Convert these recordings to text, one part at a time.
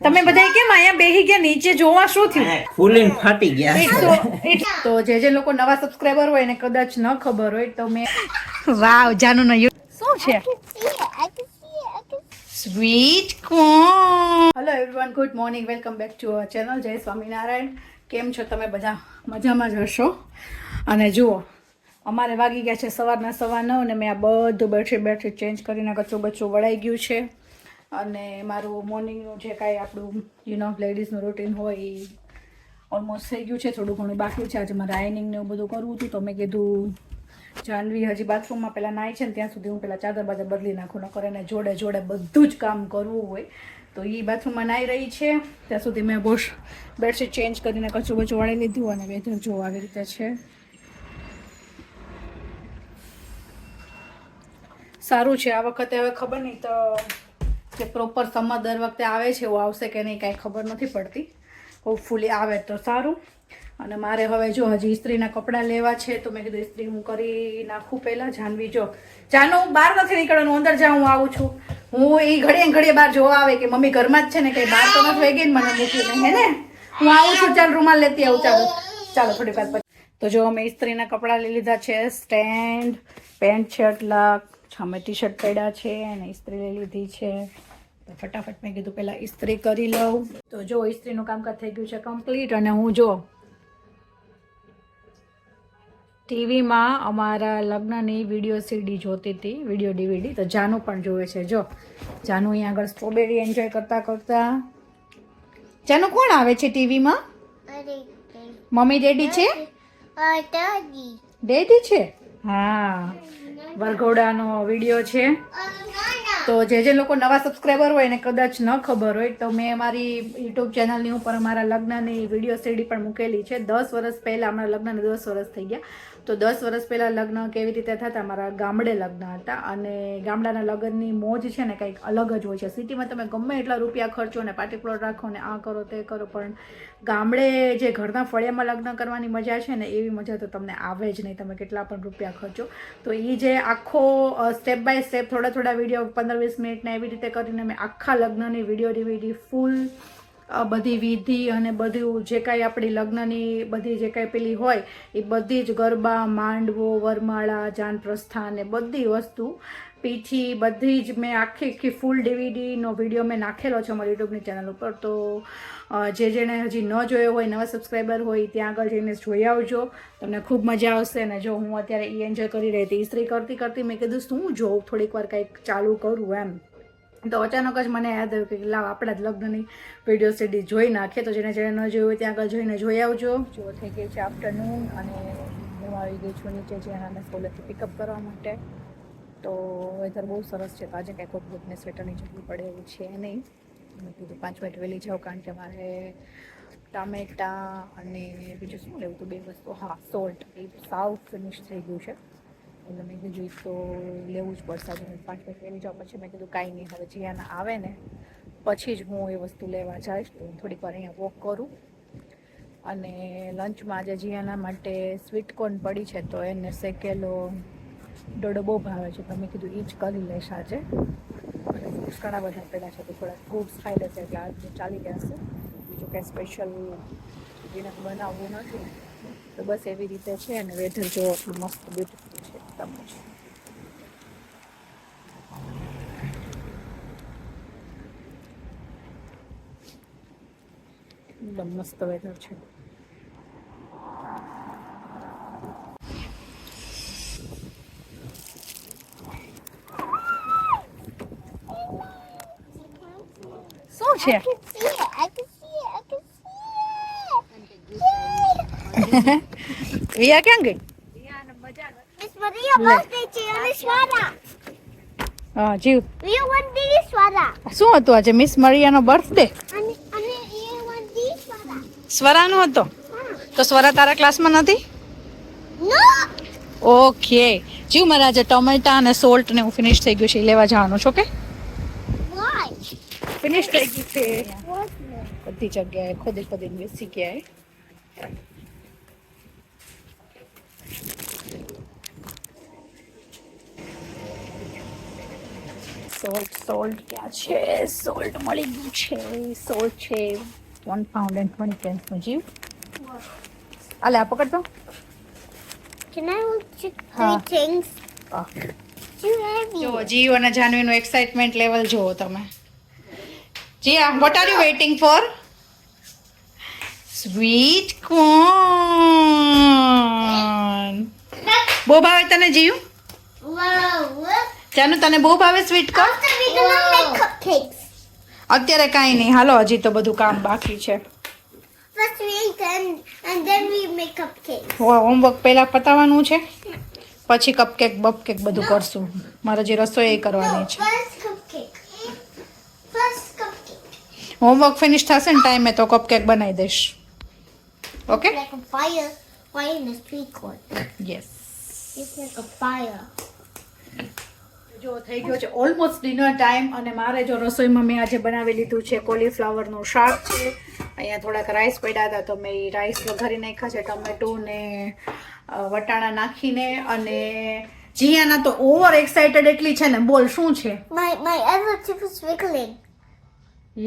તમે બધા કેમ અહીંયા બેહી ગયા નીચે જોવા શું થયું? ફૂલીને ફાટી ગયા. તો જે જે લોકો નવા સબસ્ક્રાઇબર હોય ને કદાચ ન ખબર હોય તો મેં વાવ જાનુ નો શું છે? Sweet corn hello everyone good morning welcome back to our channel Jai Swaminarayan કેમ છો તમે બધા? મજામાં જ હશો? અને જુઓ અમારે વાગી ગયા છે સવારના સવા નવ ને મેં આ બધું બેડશીટ બેડશીટ ચેન્જ કરીને કચરું બચરું વળાઈ ગયું છે. અને મારું મોર્નિંગનું જે કાંઈ આપણું યુ નો લેડીઝનું રૂટીન હોય એ ઓલમોસ્ટ થઈ ગયું છે, થોડું ઘણું બાકી છે. આજે મારે આયનિંગ ને એવું બધું કરવું હતું તો મેં કીધું, જાનવી હજી બાથરૂમમાં પહેલાં નાહી છે ને ત્યાં સુધી હું પહેલાં ચાદર બાદર બદલી નાખું, નકર એને જોડે જોડે બધું જ કામ કરવું હોય. તો એ બાથરૂમમાં નાહી રહી છે. ત્યાં સુધી મેં બોશ બેડશીટ ચેન્જ કરીને કચું બચું વાળી લીધું અને વેધર જો આવી રીતે છે. સારું છે, આ વખતે હવે ખબર નહીં તો જે પ્રોપર સમર દર વખતે આવે છે એવું આવશે કે નહીં કાંઈ ખબર નથી પડતી. હોપફુલી આવે તો સારું. અને મારે હવે જો હજી ઇસ્ત્રીના કપડાં લેવા છે, તો મેં કીધું ઇસ્ત્રી હું કરી નાખું પહેલાં. જાનવી જો, જાનું, બહાર નથી નીકળવાનું, અંદર જ્યાં હું આવું છું. હું એ ઘડીએ ઘડીએ બહાર જોવા આવે કે મમ્મી ઘરમાં જ છે ને, કંઈ બહાર તો નથી વેગી ને મને મૂકીને હે ને? હું આવું છું, ચાલ રૂમાલ લેતી આવું, ચાલો. ચાલો થોડી વાર પછી. તો જો અમે ઇસ્ત્રીના કપડાં લઈ લીધા છે, સ્ટેન્ડ, પેન્ટ, શર્ટ લાખ અમે ટી શર્ટ પડ્યા છે, અને ઇસ્ત્રી લઈ લીધી છે. તો ફટાફટ મેં કીધું પહેલાં ઇસ્ત્રી કરી લઉં. તો જો ઇસ્ત્રીનું કામકાજ થઈ ગયું છે કમ્પ્લીટ અને હું જો ટીવીમાં અમારા લગ્નની વીડિયો સીડી જોતી હતી વીડિયો ડીવીડી તો જાનુ પણ જોવે છે. જો જાનુ અહીંયા આગળ સ્ટ્રોબેરી એન્જોય કરતા કરતા જાનુ કોણ આવે છે ટીવીમાં? મમ્મી ડેડી છે? ડેડી છે? હા. વરઘોડાનો વીડિયો છે. તો જે જે લોકો નવા સબસ્ક્રાઈબર હોય ને કદાચ ન ખબર હોય, તો મેં મારી યુટ્યુબ ચેનલની ઉપર મારા લગ્નની વીડિયો સીડી પણ મૂકેલી છે. દસ વર્ષ પહેલાં અમારા લગ્નને દસ વર્ષ થઈ ગયા. તો દસ વર્ષ પહેલાં લગ્ન કેવી રીતે થતા? મારા ગામડે લગ્ન હતા અને ગામડાના લગ્નની મોજ છે ને કંઈક અલગ જ હોય છે. સિટીમાં તમે ગમે એટલા રૂપિયા ખર્ચો ને પાર્ટી પ્લોટ રાખો ને આ કરો તે કરો, પણ ગામડે જે ઘરના ફળિયામાં લગ્ન કરવાની મજા છે ને એવી મજા તો તમને આવે જ નહીં. તમે કેટલા પણ રૂપિયા ખર્ચો. તો એ જે આખો સ્ટેપ બાય સ્ટેપ થોડા થોડા વીડિયો પંદર વીસ મિનિટના એવી રીતે કરીને મેં આખા લગ્નની વીડિયો ડીવીડી ફૂલ બધી વિધિ અને બધું જે કાંઈ આપણી લગ્નની બધી જે કાંઈ પેલી હોય, એ બધી જ ગરબા, માંડવો, વરમાળા જાન પ્રસ્થાન એ બધી વસ્તુ, પીઠી, બધી જ મેં આખી આખી ફૂલ ડીવીડીનો વીડિયો મેં નાખેલો છે અમારી યુટ્યુબની ચેનલ ઉપર. તો જે જેણે હજી ન જોયો હોય, નવા સબસ્ક્રાઈબર હોય, ત્યાં આગળ જઈને જોઈ આવજો. તમને ખૂબ મજા આવશે અને જો હું અત્યારે એ એન્જોય કરી રહી હતી ઇસ્ત્રી કરતી કરતી મેં કીધું શું જોઉં, થોડીક વાર કંઈક ચાલુ કરું એમ. તો અચાનક જ મને યાદ આવ્યું કે લાવ, આપણા જ લગ્નની વીડિયો સીડી જોઈ નાખીએ. તો જેને જેને ન જોયું હોય ત્યાં આગળ જોઈને જોઈ આવજો. જો થઈ ગઈ છે આફ્ટરનૂન અને હું આવી ગઈ છું નીચે જ્યાં સ્કૂલેથી પિકઅપ કરવા માટે. તો વેધર બહુ સરસ છે. તો આજે કંઈ કોટ બુટને સ્વેટરની જરૂર પડે એવું છે નહીં. મેં કીધું પાંચ મિનિટ વહેલી જાઉં કારણ કે મારે ટામેટા અને બીજું શું લેવું હતું? બે વસ્તુ. હા સોલ્ટ એ સાવ ફિનિશ થઈ ગયું છે. એટલે મેં કીધું તો લેવું જ પડશે, આજે હું પાંચ મિનિટ વહેલી જાઉં, પછી મેં કીધું, કાંઈ નહીં, હવે જીયાના આવે ને, પછી જ હું એ વસ્તુ લેવા જઈશ, તો થોડીક વાર અહીંયા વોક કરું. અને લંચમાં આજે જીયાના માટે સ્વીટ કોર્ન પડી છે, તો એને શેકેલો ડોડો બહુ ભાવે છે, તો મેં કીધું એ જ કરી લઈશ આજે. ઘણા બધા પેલા છે, તો થોડા ફ્રૂટ્સ ખાઈ લેશે, એટલે આજે ચાલી જશે. બીજું કંઈ સ્પેશિયલ ડિનર બનાવવું નથી. તો બસ એવી રીતે છે, અને વેધર જો મસ્ત બ્યુટીફુલ છે તમે જ. એકદમ મસ્ત વેધર છે શું છે I can see it. I can see it. I can see Maria birthday છે અને સ્વરા હા જીવ. We want this સ્વરા શું હતું આજે? મિસ મરિયાનો બર્થડે અને અને એ want this સ્વરા સ્વરાનો હતો? તો સ્વરા તારા ક્લાસમાં નથી? નો. ઓકે. જીવ મારે આજે ટમેટા અને સોલ્ટ ને હું ફિનિશ થઈ ગયું છે લેવા જવાનું છો કે ફિનિશ થઈ ગયું છે. બધી જગ્યાએ ખોદી ખોદીને બેસી ગયા સોલ્ટ સોલ્ટ ક્યાં છે. સોલ્ટ મળી ગયું છે. સોલ્ટ છે. વન પાઉન્ડ એન્ડ ટ્વેન્ટી પેન્સનું જીવ. અલે આ પકડતો. જો જીવ અને જાનવીનું એક્સાઇટમેન્ટ લેવલ જુઓ તમે. જી what are you waiting for sweet corn બહુ ભાવે તને જીવ? Whoa. જાનુ તને બહુ ભાવે સ્વીટ કોર્ન. અત્યારે કાંઈ નહીં હાલો હજી તો બધું કામ બાકી છે. હોમવર્ક પહેલા પતાવવાનું છે પછી કપકેક બપકેક બધું કરશું મારે જે રસોઈ એ કરવાની છે. હોમવર્ક ફિનિશ થશે ને ટાઈમે તો કપકેક બનાવી દઈશ ઓકે. યસ જો થઈ ગયો છે ઓલમોસ્ટ ડિનર ટાઈમ અને મારે જો રસોઈમાં મેં આજે બનાવી લીધું છે કોલીફ્લાવરનું શાક છે અહીંયા થોડાક રાઈસ પડ્યા હતા તો મેં રાઈસ વઘારી નાખ્યા છે ટમેટું વટાણા નાખીને અને જીયાના તો ઓવર એક્સાઇટેડ એટલી છે ને, બોલ શું છે My my other tip is wiggling.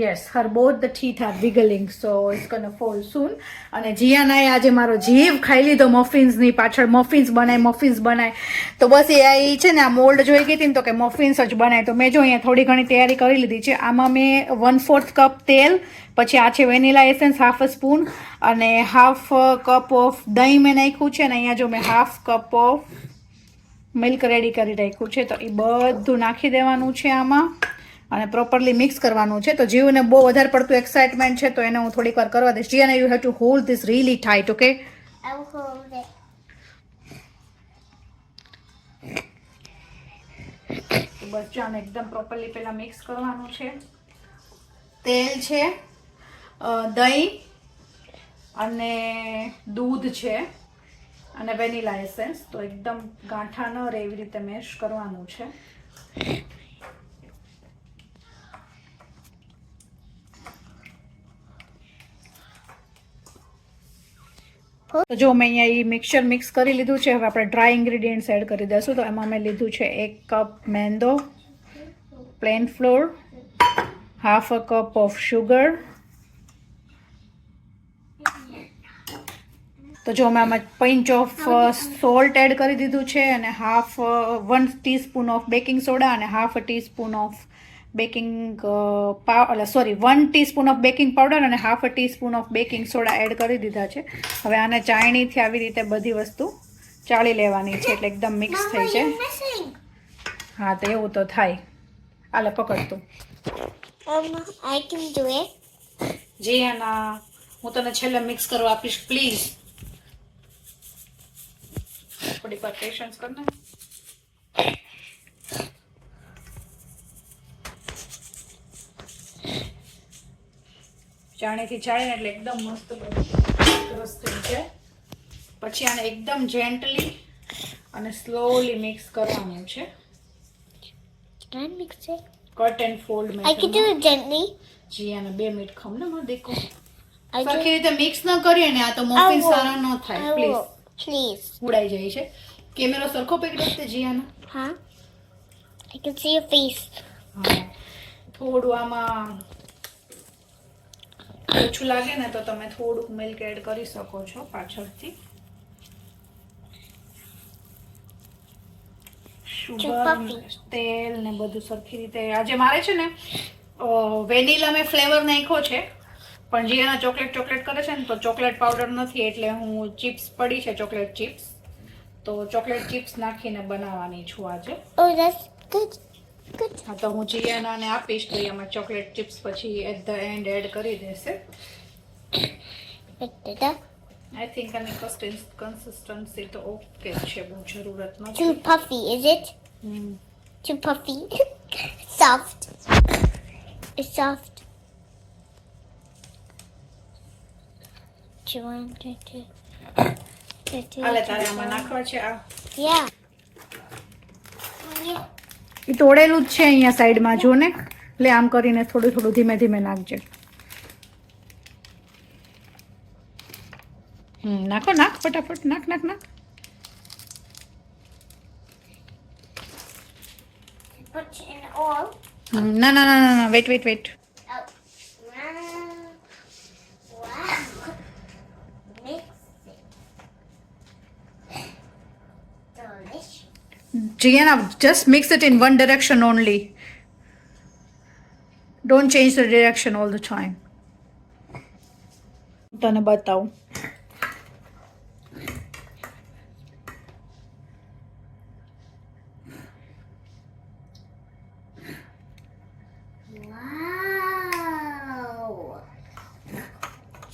Yes her both the teeth are wiggling so it's can fall soon અને જીયાનાએ આજે મારો જીવ ખાઈ લીધો મફિન્સની પાછળ મફિન્સ બનાય મફિન્સ બનાય. તો બસ એ આ છે ને, આ મોલ્ડ જોઈ ગઈ હતી ને, તો કે મફિન્સ જ બનાય. તો મેં જો અહીંયા થોડી ઘણી તૈયારી કરી લીધી છે. આમાં મેં વન ફોર્થ કપ તેલ, પછી આ છે vanilla essence half a spoon અને હાફ કપ ઓફ દહીં મેં નાખ્યું છે, અને અહીંયા જો મેં half cup of milk ready કરી રાખ્યું છે. તો એ બધું નાખી દેવાનું છે આમાં. અને પ્રોપરલી મિક્સ કરવાનું છે. તો જીવને બહુ વધારે પડતું એક્સાઇટમેન્ટ છે તો એને હું થોડીક વાર કરવા દઈશ. જીયાને you have to hold this really tight okay બચ્ચાને એકદમ પ્રોપરલી પહેલાં મિક્સ કરવાનું છે. તેલ છે દહીં અને દૂધ છે અને વેનીલા એસેન્સ. તો એકદમ ગાંઠા ન રહે એવી રીતે મેશ કરવાનું છે. તો જો મેં અહીંયા એ મિક્સચર મિક્સ કરી લીધું છે, હવે આપણે ડ્રાય ઇન્ગ્રીડિયન્ટ્સ એડ કરી દઈશું. તો એમાં મેં લીધું છે એક cup મેંદો plain flour half a cup of sugar તો જો મેં આમાં પંચ ઓફ સોલ્ટ એડ કરી દીધું છે અને half one teaspoon of baking soda અને half a teaspoon of baking pav sorry one teaspoon of baking powder અને half a teaspoon of baking soda add કરી દીધા છે. હવે આને ચાળણીથી આવી રીતે બધી વસ્તુ ચાળી લેવાની છે એટલે એકદમ મિક્સ થઈ છે જાય હા તો એવું તો થાય. આલે પકડતું. જી આના હું તને છેલ્લે મિક્સ કરવા આપીશ પ્લીઝ થોડીક વાર પેશન્સ કર ને. ચાણીથી ચાળીને એટલે એકદમ મસ્ત બધું થઈ છે. પછી આને એકદમ જેન્ટલી અને સ્લોલી મિક્સ કરવાનું છે. Cut and fold gently. જી આને બે મિનિટ ખમને દેખો. સરખી રીતે મિક્સ ન કરીએ ને આ તો મોફિન સારા ન થાય પ્લીઝ પ્લીઝ ઉડાઈ જાય છે. કેમેરો સરખો પકડ્યો છે જીયાનો હા I can see your face હા. થોડું આમાં ઓછું લાગે ને તો તમે થોડુંક મિલ્ક એડ કરી શકો છો પાછળથી. શુગર. તેલ ને બધું સરખી રીતે આજે મારે છે ને વેનીલા મેં ફ્લેવર નાખ્યો છે પણ જીયાના ચોકલેટ ચોકલેટ કરે છે ને તો ચોકલેટ પાવડર નથી એટલે હું ચિપ્સ પડી છે ચોકલેટ ચિપ્સ. તો ચોકલેટ ચિપ્સ નાખીને બનાવવાની છું આજે. હા તો હું જીયાનાને આપીશ તો એ આમાં ચોકલેટ ચિપ્સ પછી એટ ધ એન્ડ એડ કરી દેશે. આઈ થિંક આની કન્સિસ્ટન્સી તો ઓકે છે બહુ જરૂરત નથી. Too puffy is it too puffy soft It's soft તારે આમાં નાખવા છે આ? Yeah. એ તોડેલું જ છે અહીંયા સાઈડમાં જો ને. એટલે આમ કરીને થોડું થોડું ધીમે ધીમે નાખજે. હમ નાખો નાખ ફટાફટ નાખ નાખ નાખ. ના ના ના ના wait wait wait Gianna, just mix it in one direction only. Don't change the direction all the time. તને બતાવું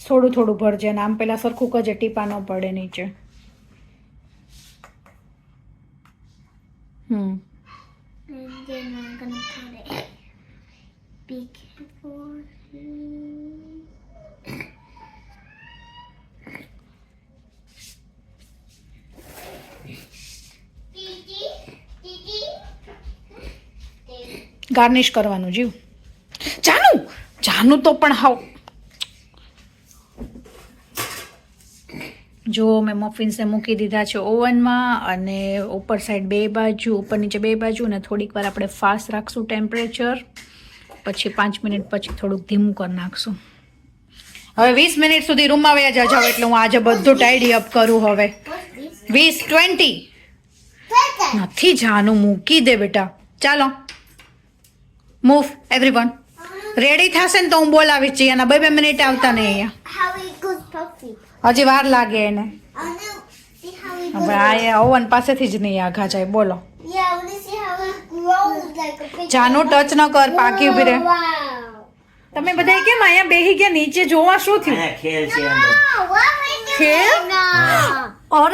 થોડું થોડું ભરજે ને આમ પેલા સરખું કરજે ટીપા ન પડે નીચે Be. ગાર્નિશ કરવાનું, જીવ. જાનું! જાનું તો પણ હાવ. જો મેં મફિન્સને મૂકી દીધા છે ઓવનમાં અને ઉપર સાઈડ બે બાજુ, ઉપર નીચે બે બાજુ અને થોડીક વાર આપણે ફાસ્ટ રાખશું ટેમ્પરેચર પછી પાંચ મિનિટ પછી થોડુંક ધીમું કરી નાખશું. હવે વીસ મિનિટ સુધી રૂમમાં વયા જાવ એટલે હું આજે બધું ટાઈડી અપ કરું હવે. વીસ ટ્વેન્ટી નથી જાનું મૂકી દે બેટા. ચાલો. મૂવ એવરીવન રેડી થશે ને તો હું બોલાવીશ છીએ એના બે બે મિનિટ આવતા નહીં અહીંયા. હજી વાર લાગે એને. હવે. આ ઓવન પાસેથી જ નહીં આઘા જાય. બોલો. Yeah, I want to see how it grows like a big. જાનું ટચ ન કર પાકી ઊભી રહે Wow. તમે બધા કેમ અહીંયા બેહી ગયા નીચે જોવા શું થયું અહીંયા ખેલ છે અંદર Oh, what we doing? Here? No. અરર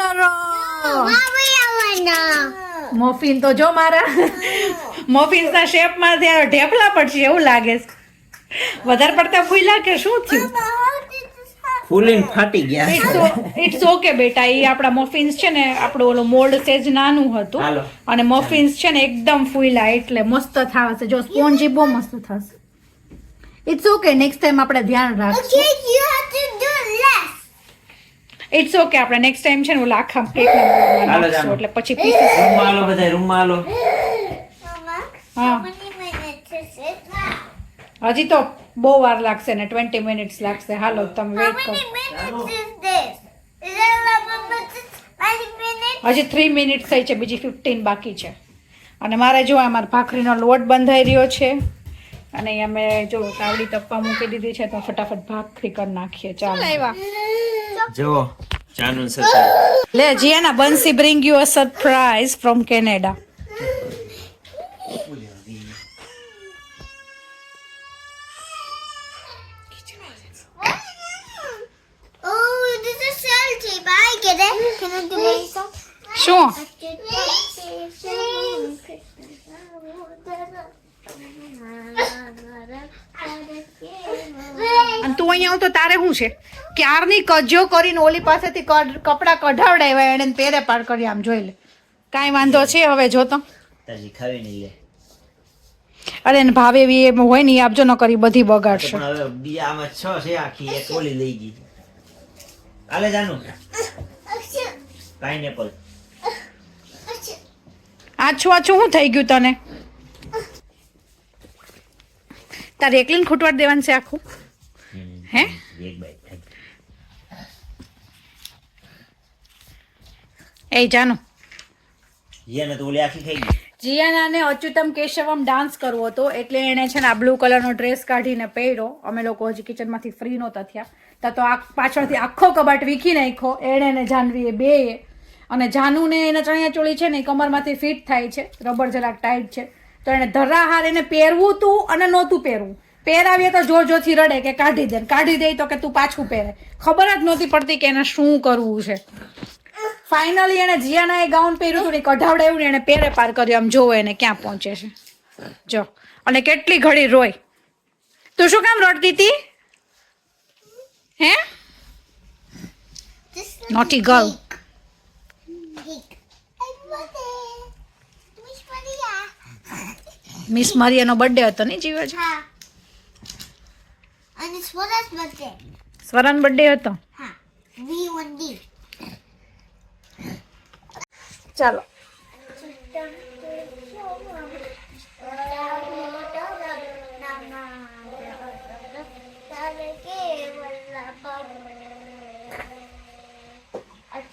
What we doing now? મફિન તો જો મારા મફિન્સના શેપમાં ત્યાં ઢેફલા પડશે એવું લાગે છે વધારે પડતા ફૂલ્યા કે શું થયું How did this happen? ફૂલીને ફાટી ગયા. ઇટ્સ ઓકે બેટા. એ આપણા મફિન્સ છે ને આપણું ઓલું મોલ્ડ સેજ નાનું હતું. અને મફિન્સ છે ને એકદમ ફૂલા એટલે મસ્ત થાશે. જો સ્પોન્જી બહુ મસ્ત થશે. ઇટ્સ ઓકે નેક્સ્ટ ટાઈમ આપણે ધ્યાન રાખશું. Okay, you have to do less. It's okay આપણે નેક્સ્ટ ટાઈમ છે ને ઓલા આખા કેક નાખશું એટલે પછી પીસીસ રૂમમાં આલો બધા રૂમમાં આલો હા? હજી તો બહુ વાર લાગશે ને ટ્વેન્ટી મિનિટ્સ લાગશે. હાલો તમે વેટ વેઇટ કરો. many minutes is this? Is it 11 minutes? 20 minutes? હજી થ્રી મિનિટ થઈ છે બીજી ફિફ્ટીન બાકી છે. અને મારે જો અમારે ભાખરીનો લોટ બંધાઈ રહ્યો છે અને અહીંયા મેં જો તાવડી તપવા મૂકી દીધી છે તો ફટાફટ ભાખરી કરી નાખીએ. ચાલો. જુઓ ચાનું સર લે જીયાના Bansi bring you a surprise from Canada અને તું અહીંયા આવ તો તારે શું છે? ક્યારની કજો કરીને ઓલી પાસેથી કપડાં કઢાવડાવ્યા એને પેરે પાડ કરી આમ જોઈ લે. કાંઈ વાંધો છે હવે જો તો. અરે એને ભાવે એવી એમ હોય ને આપજો ન કરી બધી બગાડશે. પણ આમાં છ છે આખી એક ઓલી લઈ ગઈ. કાલે જાનું. પાઇનેપલ આછું આછું શું થઈ ગયું તને? તારે એકલીને ખૂટવાડ દેવાનું છે આખું? હે? એ જાનું. જીયાનાને અચ્યુતમ કેશવમ ડાન્સ કરવો હતો એટલે એણે છે ને આ બ્લુ કલરનો ડ્રેસ કાઢીને પહેર્યો. અમે લોકો હજી કિચનમાંથી ફ્રી નહોતા થયા. ત્યાં તો આ પાછળથી આખો કબાટ વીખી નાખ્યો. એણે ને જાનવીએ બે અને જાનુને એના ચણિયા ચોળી છે ને એ કમરમાંથી ફિટ થાય છે. રબર જરાક ટાઈટ છે. તો એણે ધરાહાર એને પહેરવું તું અને નહોતું પહેરવું. પહેરાવીએ તો જોર જોરથી રડે કે કાઢી દે કાઢી દે તો કે તું પાછું પહેરે. ખબર જ નહોતી પડતી કે એને શું કરવું છે. ફાઇનલી એને જીયાના એ ગાઉન પહેર્યું હતું ને કઢાવડાવ્યું ને એને પેરે પાર કર્યું. આમ જોવો એને ક્યાં પહોંચે છે. જો. અને કેટલી ઘડી રોય. તું શું કામ રડતી હતી? હે? નોટી ગર્લ મિસ મરિયાનો બર્થડે હતો ને જીવજ હા અને સ્વરાજ બર્થડે સ્વરાન બર્થડે હતો હા વી ઓન ડી ચાલો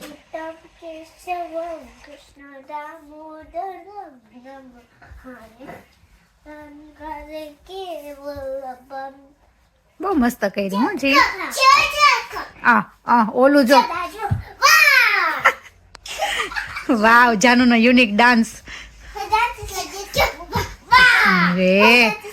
Thank you. કૃષ્ણ દામોદરમ નમ હરે શંકર કેવલમ બહુ મસ્ત કર્યું હું જી. આ આ ઓલું જો. વાવ જાનુનો યુનિક ડાન્સ That